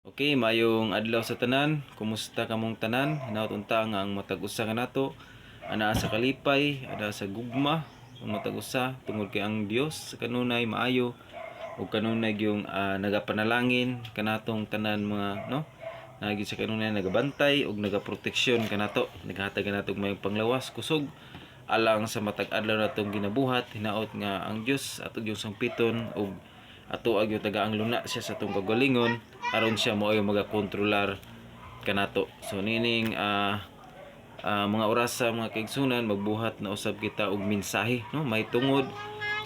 Okay, mayong adlaw sa tanan. Kumusta kamong tanan? Hinaut unta nga ang matag usa nga nato. Ana sa kalipay, ana sa gugma, ang matag usa tungod kay ang Dios sa kanunay maayo ug kanunay yung ah, nagapanalangin kanatong tanan mga no nagi sa kanunay nagabantay ug nagaproteksyon kanato naghatag kanato may panglawas kusog alang sa matag adlaw natong ginabuhat hinaot nga ang Dios ato yung sangpiton ug ato ag yung taga ang luna siya sa atong kagalingon aron siya mo ay magakontrolar kanato. So nining ah ah, mga oras sa mga kaigsunan magbuhat na usab kita og mensahe no? May tungod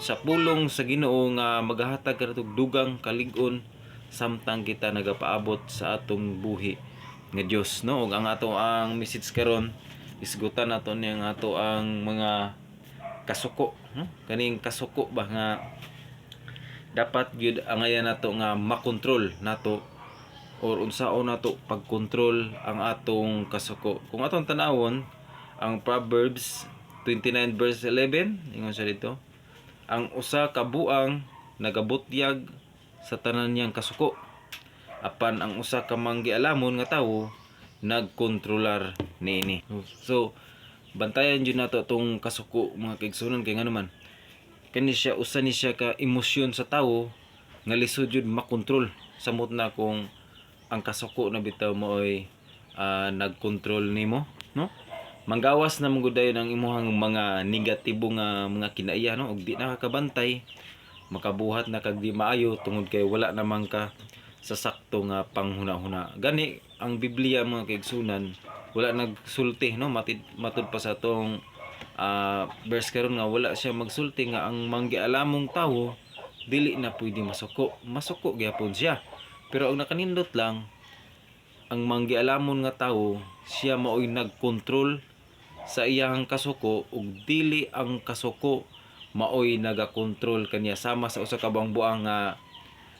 sa pulong sa Ginoo nga magahatag kanatog dugang kalig-on samtang kita nagapaabot sa atong buhi nga Dios no? Ug ang ato ang message karon isgutan nato niya ang ato ang mga kasuko no? Kaning kasuko ba nga dapat gyud angayan nato nga makontrol nato or unsaon nato pagkontrol ang atong kasuko. Kung atong tanawon ang Proverbs 29 verse 11, ingon siya dito. Ang usa ka buang nagabutyag sa tanan niyang kasuko. Apan ang usa ka manggialamon nga tawo nagkontrolar niini. So bantayan jud nato tong kasuko mga kaigsunan kay nga naman kani siya usa ni siya ka emosyon sa tawo nga lisod jud makontrol. Samot na kung ang kasuko na bitaw mo ay ah, nagkontrol nimo no? Manggawas na mong dayon ang imuhang mga negatibo nga mga kinaiya no? Ug di na ka kabantay makabuhat na kag di maayo tungod kay wala namang ka sa sakto nga panghuna-huna. Gani ang Biblia mga kaigsunan wala nagsulti no? Matud pa sa tong ah, verse karon nga wala siya magsulti nga ang manggialamong tawo dili na pwede masuko. Masuko gyapon siya. Pero ang nakanindot lang ang manggialamon nga tawo siya maoy nagkontrol sa iyang kasuko ug dili ang kasuko maoy nagakontrol kaniya sama sa usa ka bangbuang nga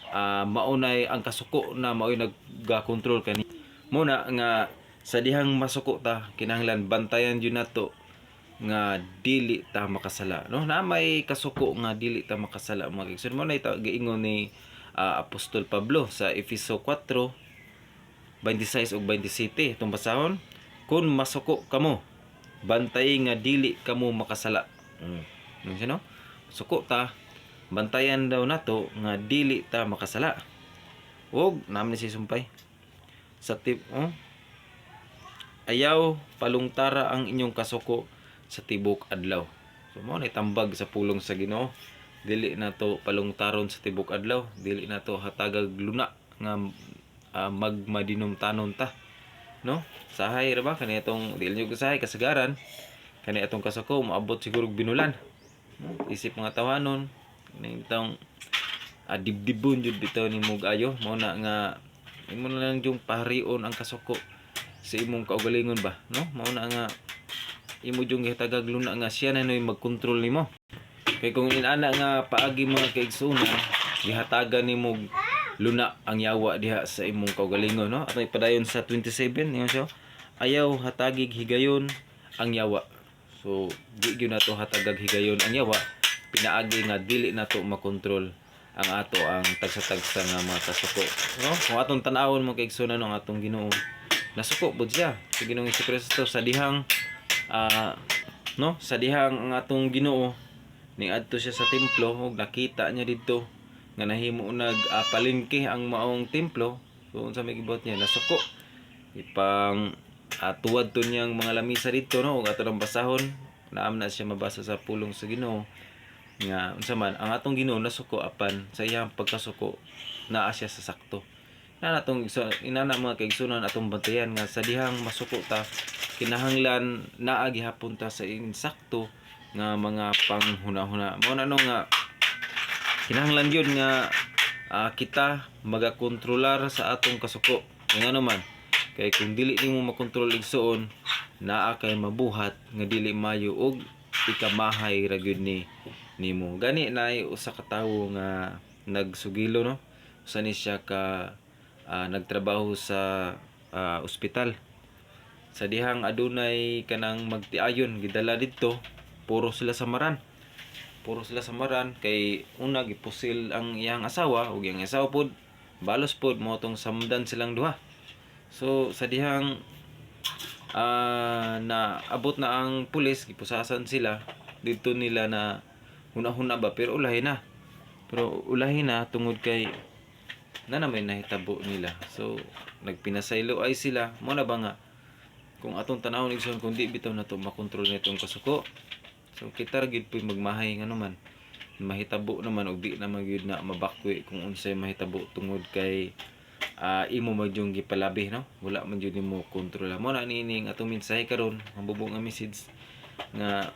ah, maunay ang kasuko na maoy nagakontrol kani. Muna nga sa dihang masuko ta kinahanglan bantayan yun nato nga dili ta makasala no? Na may kasuko nga dili ta makasala mga kigsun mo na ito giingon ni ah, Apostol Pablo sa Efeso 4 26 ug 27 itong basahon kun masuko kamo bantay nga dili kamo makasala. Mm. Ano siya, no? suko ta bantayan daw nato nga dili ta makasala. Ug namin si sumpay. Sa tip oh ayaw palungtara ang inyong kasuko sa tibok adlaw. So mo na tambag sa pulong sa Ginoo. Dili na to palungtaron sa tibok adlaw, dili na to hatagag luna nga ah, magmadinumtanon ta. No? Sahay ra ba kani atong dili nyo sahay kasagaran. Kani atong kasako maabot siguro binulan. No? Isip mga tawanon ning tong ah, dibdibon jud bitaw ni mog ayo mao na nga imo na lang yung paharion ang kasuko sa imong kaugalingon ba no mao na nga imo jung luna nga siya na noy magkontrol nimo. Kay kung inana nga paagi mga kaigsunan gihatagan nimo luna ang yawa diha sa imong kaugalingon no? Atong ipadayon sa 27 niyo siya. Ayaw hatagig higayon ang yawa. So di gyud nato hatagag higayon ang yawa. Pinaagi nga dili nato makontrol ang ato ang tagsa-tagsa nga mga kasuko no? Kung atong tan-awon mo kaigsunan ang atong Ginoo nasuko bud siya. Sa Ginoong Kristo sa dihang ah, no? Sa dihang ang atong Ginoo ning adto siya sa templo ug nakita niya didto nga nahimo nag ah, palengke ang maong templo so unsa may gibot niya nasuko. Ipang uh, tuwad to niyang mga lamisa dito no? Ug ato lang basahon naam na siya mabasa sa pulong sa Ginoo. Nga unsa man ang atong Ginoo nasuko apan sa iyang pagkasuko naa siya sa sakto na natong inana mga kaigsunan atong bantayan nga sa dihang masuko ta kinahanglan naa gihapon sa insakto nga mga panghuna-huna. Na no nga kinahanglan yun nga ah, kita magakontrolar sa atong kasuko. Nga naman kay kung dili nimo makontrol igsuon naa kay mabuhat nga dili mayo og ikamahay ra gyud ni nimo gani na usa ka tawo nga nagsugilo no? Usa ni siya ka ah, nagtrabaho sa ah, ospital. Sa dihang adunay kanang magtiayon gidala didto puro sila samaran puro sila samaran kay una gipusil ang iyang asawa ug iyang asawa pod balos pod mo tong samdan silang duha. So sa dihang ah na abot na ang pulis gipusasan sila dito nila na huna-huna ba pero ulahi na. Pero ulahi na tungod kay na naman nahitabo nila. So nagpinasaylo ay sila. Mo na ba nga kung atong tanawon igsoon kung di bitaw na to makontrol na itong kasuko. So kita ra gid puy magmahay nga naman. Mahitabo naman og di naman gyud na mabakwi kung unsay mahitabo tungod kay ah, imo man yung gipalabi no? Wala man jud nimo kontrol mo na nining atong mensahe karon ang bubong nga message nga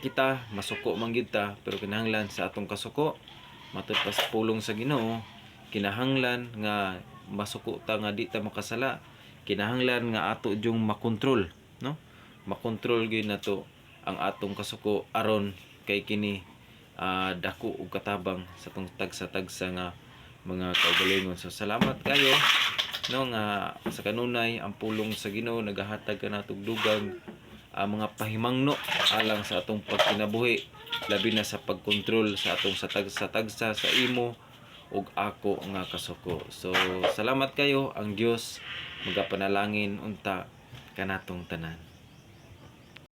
kita masuko man gyud ta pero kinahanglan sa atong kasuko matud pulong sa Ginoo kinahanglan nga masuko ta nga di ta makasala. Kinahanglan nga ato jung makontrol no? Makontrol gyud nato ang atong kasuko aron kay kini ah, dako ug katabang sa tong tagsa-tagsa nga mga kaugalingon. So salamat kayo no? Nga sa kanunay ang pulong sa Ginoo nagahatag ka natog dugang ang mga pahimangno alang sa atong pagkinabuhi labi na sa pagkontrol sa atong sa tagsa-tagsa sa imo ug ako nga kasuko. So salamat kayo. Ang Dios magapanalangin unta kanatong tanan